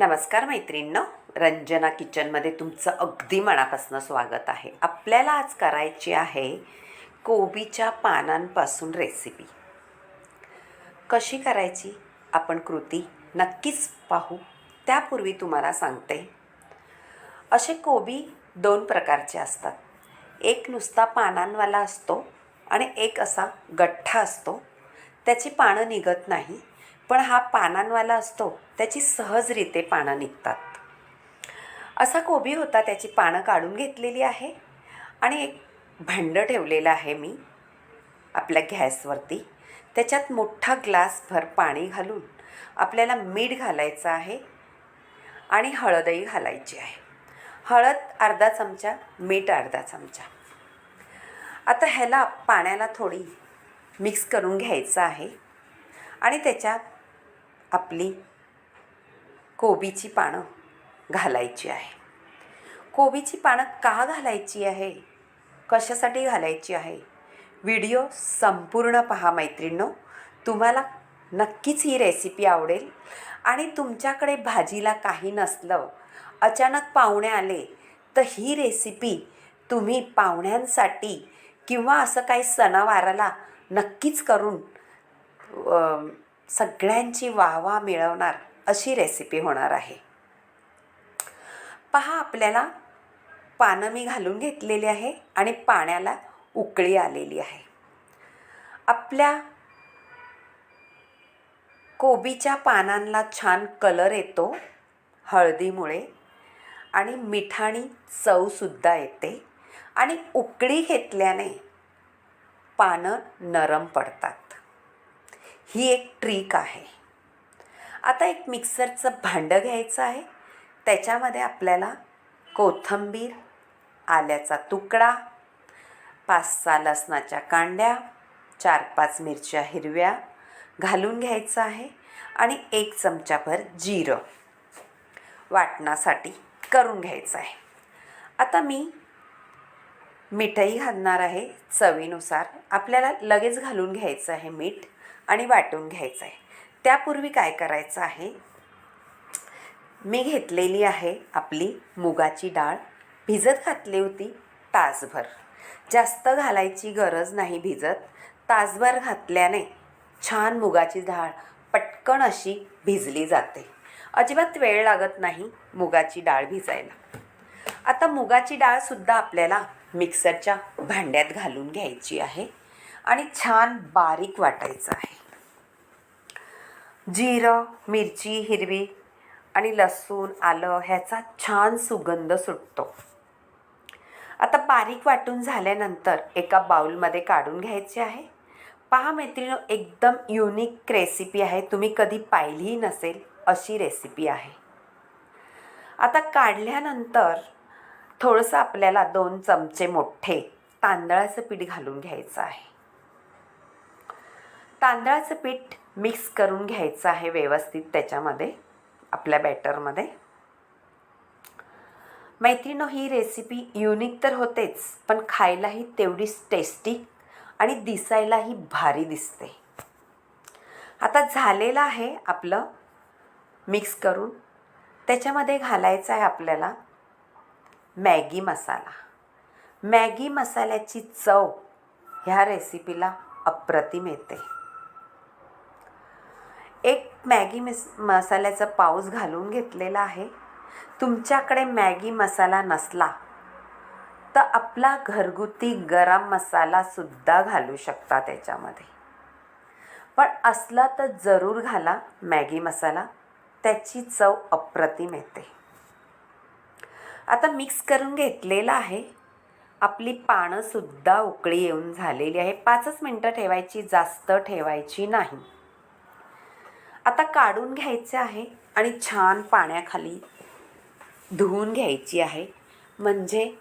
नमस्कार मैत्रिणींनो. रंजना किचनमध्ये तुमचं अगदी मनापासून स्वागत आहे. आपल्याला आज करायची आहे कोबीच्या पानांपासून रेसिपी कशी करायची? आपण कृती नक्कीच पाहू. त्यापूर्वी तुम्हाला सांगते. असे कोबी दोन प्रकारचे असतात. एक नुसता पानांवाला असतो आणि एक असा गठ्ठा असतो. त्याची पानं निघत नाही. पण हा पानांवाला असतो त्याची सहजरीते पानं निघतात. असा कोबी होता त्याची पानं काढून घेतलेली आहे आणि एक भांडं ठेवलेलं आहे मी आपल्या गॅसवरती. त्याच्यात मोठा ग्लासभर पाणी घालून आपल्याला मीठ घालायचं आहे आणि हळदही घालायची आहे. हळद अर्धा चमचा मीठ अर्धा चमचा. आता ह्याला पाण्याला थोडी मिक्स करून घ्यायचं आहे आणि त्याच्यात आपली कोबीची पानं घालायची आहे. कोबीची पानं का घालायची आहे? कशासाठी घालायची आहे? व्हिडिओ संपूर्ण पहा मैत्रिणींनो. तुम्हाला नक्कीच ही रेसिपी आवडेल. आणि तुमच्याकडे भाजीला काही नसलं अचानक पाहुणे आले तर ही रेसिपी तुम्ही पाहुण्यांसाठी किंवा असं काही सणावाराला नक्कीच करून सगळ्यांची वाहवा मिळवणार अशी रेसिपी होणार आहे. पहा आपल्याला पानं मी घालून घेतलेली आहे आणि पाण्याला उकळी आलेली आहे. आपल्या कोबीच्या पानांना छान कलर येतो हळदीमुळे आणि मिठाणी चवसुद्धा येते आणि उकळी घेतल्याने पानं नरम पडतात. ही एक ट्रिक आहे. आता एक मिक्सरचं भांडं घ्यायचं आहे. त्याच्यामध्ये आपल्याला कोथिंबीर आल्याचा तुकडा पाच सहा लसणाच्या कांड्या चार पाच मिरच्या हिरव्या घालून घ्यायचं आहे आणि एक चमचाभर जिरं वाटणासाठी करून घ्यायचं आहे. आता मी मीठही घालणार आहे. चवीनुसार आपल्याला लगेच घालून घ्यायचं आहे मीठ. आणि वाटून घ्यायचं आहे. त्यापूर्वी काय करायचं आहे? मी घेतलेली आहे आपली मुगाची डाळ. भिजत घातली होती तासभर. जास्त घालायची गरज नाही भिजत. तासभर घातल्याने छान मुगाची डाळ पटकन अशी भिजली जाते. अजिबात वेळ लागत नाही मुगाची डाळ भिजायला. आता मुगाची डाळसुद्धा आपल्याला मिक्सरच्या भांड्यात घालून घ्यायची आहे आणि छान बारीक वाटायचं आहे. जिरं मिरची हिरवी आणि लसूण आलं ह्याचा छान सुगंध सुटतो. आता बारीक वाटून झाल्यानंतर एका बाऊलमध्ये काढून घ्यायचे आहे. पहा मैत्रिणी एकदम युनिक रेसिपी आहे. तुम्ही कधी पाहिलीही नसेल अशी रेसिपी आहे. आता काढल्यानंतर थोडंसं आपल्याला दोन चमचे मोठे तांदळाचं पीठ घालून घ्यायचं आहे. तांदळाचं पीठ मिक्स करून घ्यायचं आहे व्यवस्थित त्याच्यामध्ये आपल्या बॅटरमध्ये. मैत्रिणो ही रेसिपी युनिक तर होतेच पण खायलाही तेवढीच टेस्टी आणि दिसायलाही भारी दिसते. आता झालेलं आहे आपलं मिक्स करून. त्याच्यामध्ये घालायचं आहे आपल्याला मॅगी मसाला. मॅगी मसाल्याची चव ह्या रेसिपीला अप्रतिम येते. एक मॅगी मिस मसाल्याचा पाऊस घालून घेतलेला आहे. तुमच्याकडे मॅगी मसाला नसला तर आपला घरगुती गरम मसालासुद्धा घालू शकता त्याच्यामध्ये. पण असला तर जरूर घाला मॅगी मसाला. त्याची चव अप्रतिम येते. आता मिक्स करून घेतलेलं आहे. आपली पानंसुद्धा उकळी येऊन झालेली आहे. पाचच मिनटं ठेवायची जास्त ठेवायची नाही. आता काढून घ्यायचे आहे आणि छान पाण्याखाली धुवून घ्यायची आहे. म्हणजे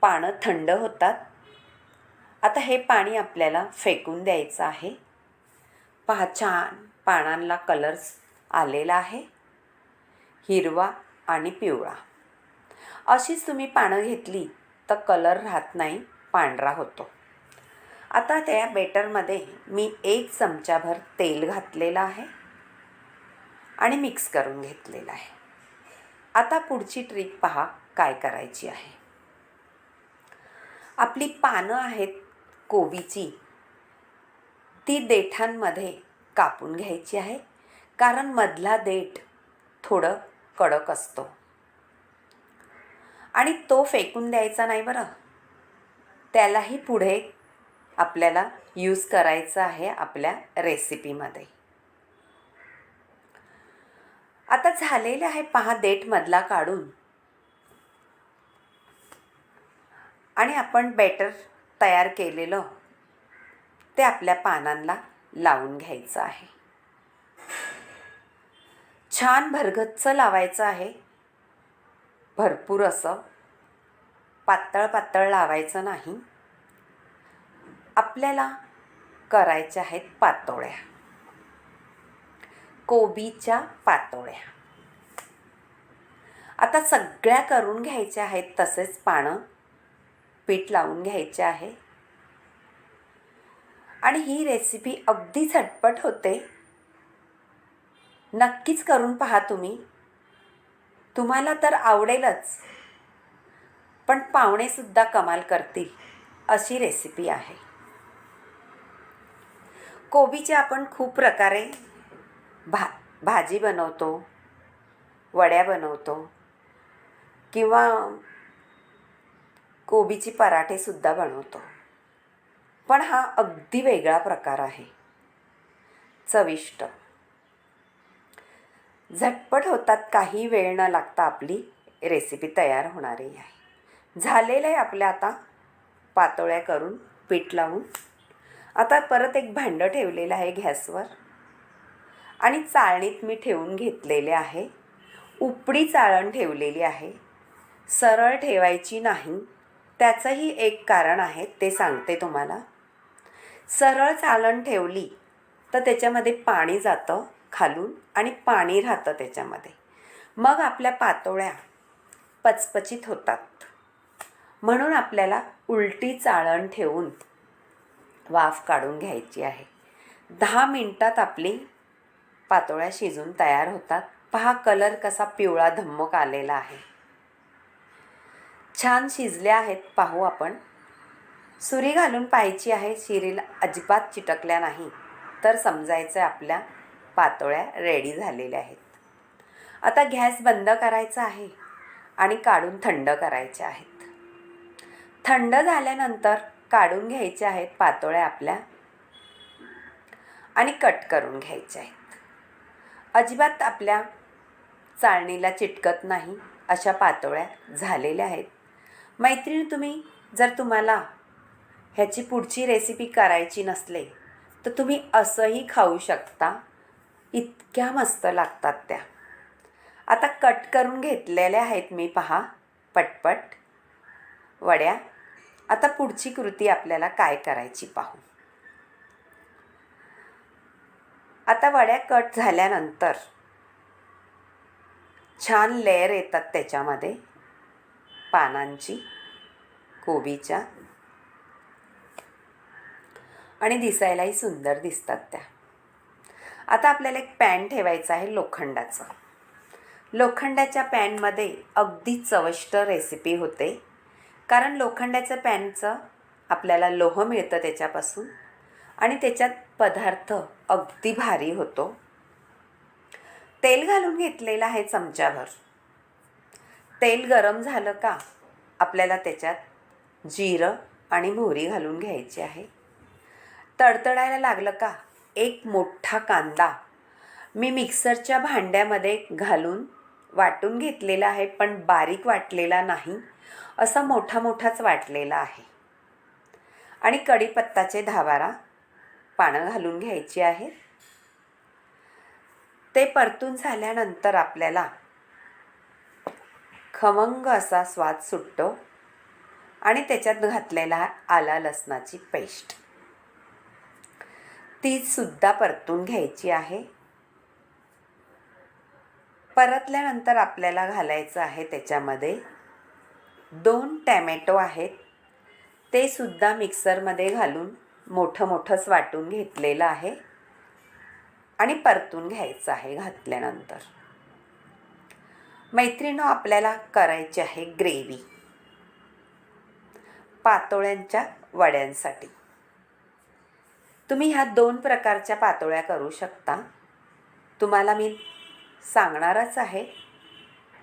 पानं थंड होतात. आता हे पाणी आपल्याला फेकून द्यायचं आहे. पहा छान पानांना कलर्स आलेला आहे. हिरवा आणि पिवळा. अशीच तुम्ही पानं घेतली तर कलर राहत नाही पांढरा होतो. आता त्या बेटरमध्ये मी एक चमचाभर तेल घातलेलं आहे आणि मिक्स करून घेतलेलं आहे. आता पुढची ट्रिक पहा काय करायची आहे. आपली पानं आहेत कोबीची. ती देठांमध्ये कापून घ्यायची आहे कारण मधला देठ थोडं कडक असतो. आणि तो फेकून द्यायचा नाही बरं. त्यालाही पुढे आपल्याला यूज करायचं आहे आपल्या रेसिपीमध्ये आता झालेले आहे पहा देठमधला काढून. आणि आपण बॅटर तयार केलेलं ते आपल्या पानांना लावून घ्यायचं आहे. छान भरगच्च लावायचं आहे. भरपूर असं पातळ पातळ लावायचं नाही. आपल्याला करायच्या आहेत पातोळ्या. कोबीच्या पातोळ्या. आता सगळ्या करून घ्यायच्या आहेत तसेच पानं पीठ लावून घ्यायचे आहे. आणि ही रेसिपी अगदी झटपट होते. नक्कीच करून पहा तुम्ही. तुम्हाला तर आवडेलच. पण पाहुणेसुद्धा कमाल करतील अशी रेसिपी आहे. कोबीचे आपण खूप प्रकारे भा भाजी बनवतो वड्या बनवतो किंवा कोबीची पराठेसुद्धा बनवतो. पण हा अगदी वेगळा प्रकार आहे. चविष्ट. झटपट होतात काही वेळ न लागता आपली रेसिपी तयार होणारी आहे. झालेलं आहे आपल्या आता पातोळ्या करून पीठ लावून. आता परत एक भांडं ठेवलेलं आहे गॅसवर. आणि चाळणीत मी ठेवून घेतलेले आहे. उपडी चाळण ठेवलेली आहे. सरळ ठेवायची नाही. त्याचंही एक कारण आहे ते सांगते तुम्हाला. सरळ चाळण ठेवली तर त्याच्यामध्ये पाणी जातं खालून आणि पाणी राहतं त्याच्यामध्ये. मग आपल्या पातोळ्या पचपचित होतात. म्हणून आपल्याला उलटी चाळण ठेवून वाफ काढून घ्यायची आहे. दहा मिनटात आपली पातोळ्या शिजून तयार होतात. पहा कलर कसा पिवळा धम्मक आलेला आहे. छान शिजल्या आहेत. पाहू आपण. सुरी घालून पाहायची आहे. शिरीला अजिबात चिटकल्या नाही. तर समजायचं आपल्या पातोळ्या रेडी झालेल्या आहेत. आता गॅस बंद करायचा आहे आणि काढून थंड करायचे आहेत. थंड झाल्यानंतर काढून घ्यायच्या आहेत पातोळ्या आपल्या. आणि कट करून घ्यायच्या आहेत. अजिबात आपल्या चाळणीला चिटकत नाही अशा पातोळ्या झालेल्या आहेत. मैत्रिणी तुम्ही जर तुम्हाला ह्याची पुढची रेसिपी करायची नसले तर तुम्ही असंही खाऊ शकता. इतक्या मस्त लागतात त्या. आता कट करून घेतलेल्या आहेत मी पहा पटपट. वड्या. आता पुढची कृती आपल्याला काय करायची पाहू. आता वड्या कट झाल्यानंतर छान लेअर येतात त्याच्यामध्ये. पानांची कोबीच्या. आणि दिसायलाही सुंदर दिसतात त्या. आता आपल्याला एक पॅन ठेवायचं आहे लोखंडाचं. लोखंडाच्या पॅनमध्ये अगदी चविष्ट रेसिपी होते. कारण लोखंडाचं पॅनचं आपल्याला लोह मिळतं त्याच्यापासून आणि त्याच्यात पदार्थ अगदी भारी होतो. तेल घालून घेतलेलं आहे चमच्याभर तेल गरम झालं का आपल्याला त्याच्यात जिरं आणि मोहरी घालून घ्यायची आहे. तडतडायला लागलं का एक मोठा कांदा मी मिक्सरच्या भांड्यामध्ये घालून वाटून घेतलेला आहे पण बारीक वाटलेला नाही. असा मोठा मोठाच वाटलेला आहे. आणि कढीपत्ताचे दहा बारा पानं घालून घ्यायची आहेत. ते परतून झाल्यानंतर आपल्याला खमंग असा स्वाद सुटतो आणि त्याच्यात घातलेला आला लसणाची पेस्ट. तीसुद्धा परतून घ्यायची आहे. परतल्यानंतर आपल्याला घालायचं आहे त्याच्यामध्ये दोन टॅमॅटो आहेत. ते सुद्धा मिक्सरमध्ये घालून मोठं मोठंच वाटून घेतलेलं आहे. आणि परतून घ्यायचं आहे घातल्यानंतर. मैत्रिणं आपल्याला करायची आहे ग्रेव्ही. पातोळ्यांच्या वड्यांसाठी. तुम्ही ह्या दोन प्रकारच्या पातोळ्या करू शकता. तुम्हाला मी सांगणारच आहे.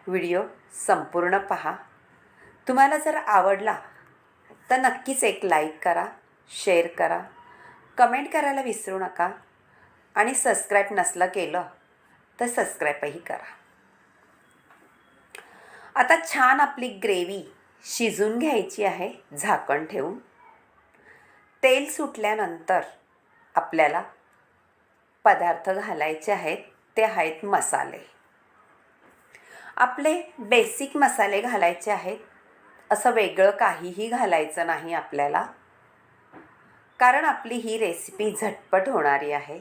व्हिडिओ संपूर्ण पहा. तुम्हाला जर आवडला तर नक्कीच एक लाईक करा शेअर करा कमेंट करायला विसरू नका आणि सबस्क्राईब नसलं केलं तर सबस्क्राईबही करा. आता छान आपली ग्रेव्ही शिजून घ्यायची आहे झाकण ठेवून. तेल सुटल्यानंतर आपल्याला पदार्थ घालायचे आहेत ते आहेत मसाले. आपले बेसिक मसाले घालायचे आहेत असं वेगळं काहीही घालायचं नाही आपल्याला. कारण आपली ही रेसिपी झटपट होणारी आहे.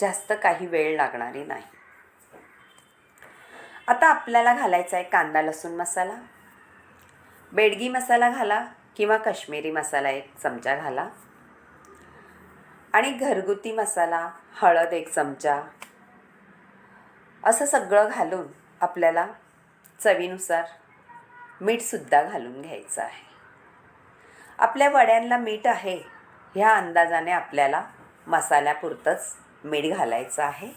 जास्त काही वेळ लागणारी नाही. आता आपल्याला घालायचा आहे कांदा लसूण मसाला. बेडगी मसाला घाला किंवा कश्मीरी मसाला एक चमचा घाला. आणि घरगुती मसाला हळद एक चमचा. असं सगळं घालून आपल्याला चवीनुसार मीठसुद्धा घालून घ्यायचं आहे. आपल्या वड्यांना मीठ आहे ह्या अंदाजाने आपल्याला मसाल्यापुरतंच मीठ घालायचं आहे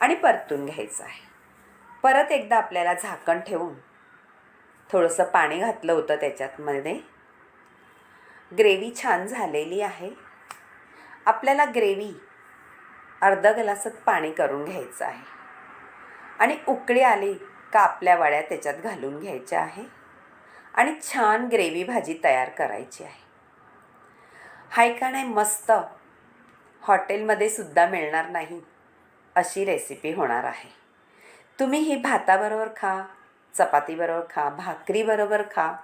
आणि परतून घ्यायचं आहे. परत एकदा आपल्याला झाकण ठेवून थोडंसं पाणी घातलं होतं त्याच्यातमध्ये ग्रेव्ही छान झालेली आहे. आपल्याला ग्रेव्ही अर्ध ग्लासात पाणी करून घ्यायचं आहे. आणि उकळी आली कापल्या वाळ्या वड्या त्याच्यात घालून घ्यायच्या आहे आणि छान ग्रेव्ही भाजी तयार करायची आहे. हाय का नाही मस्त? हॉटेलमध्ये सुद्धा मिळणार नाही अशी रेसिपी होणार आहे. तुम्ही ही भाताबरोबर खा चपातीबरोबर खा भाकरीबरोबर खा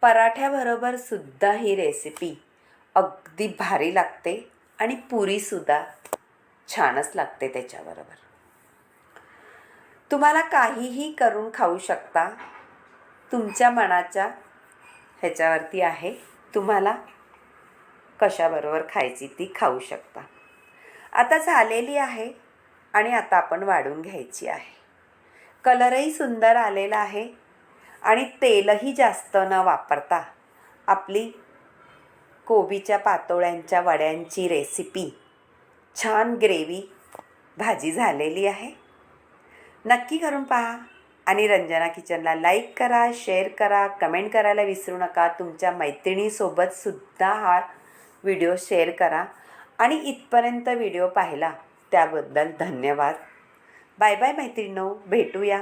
पराठ्याबरोबर सुद्धा ही रेसिपी अगदी भारी लागते आणि पुरीसुद्धा छानच लागते त्याच्याबरोबर. तुम्हाला काहीही करून खाऊ शकता. तुमच्या मनाच्या ह्याच्यावरती आहे. तुम्हाला कशाबरोबर खायची ती खाऊ शकता. आता झालेली आहे आणि आता आपण वाढून घ्यायची आहे. कलरही सुंदर आलेला आहे आणि तेलही जास्त न वापरता आपली कोबीच्या पातोळ्यांच्या वड्यांची रेसिपी छान ग्रेव्ही भाजी झालेली आहे. नक्की करून पहा. आणि रंजना किचनला लाईक करा शेअर करा कमेंट करायला विसरू नका. तुमच्या मैत्रिणीसोबतसुद्धा हा व्हिडिओ शेअर करा. आणि इथपर्यंत व्हिडिओ पाहिला त्याबद्दल धन्यवाद. बाय बाय मैत्रिणीनो. भेटूया.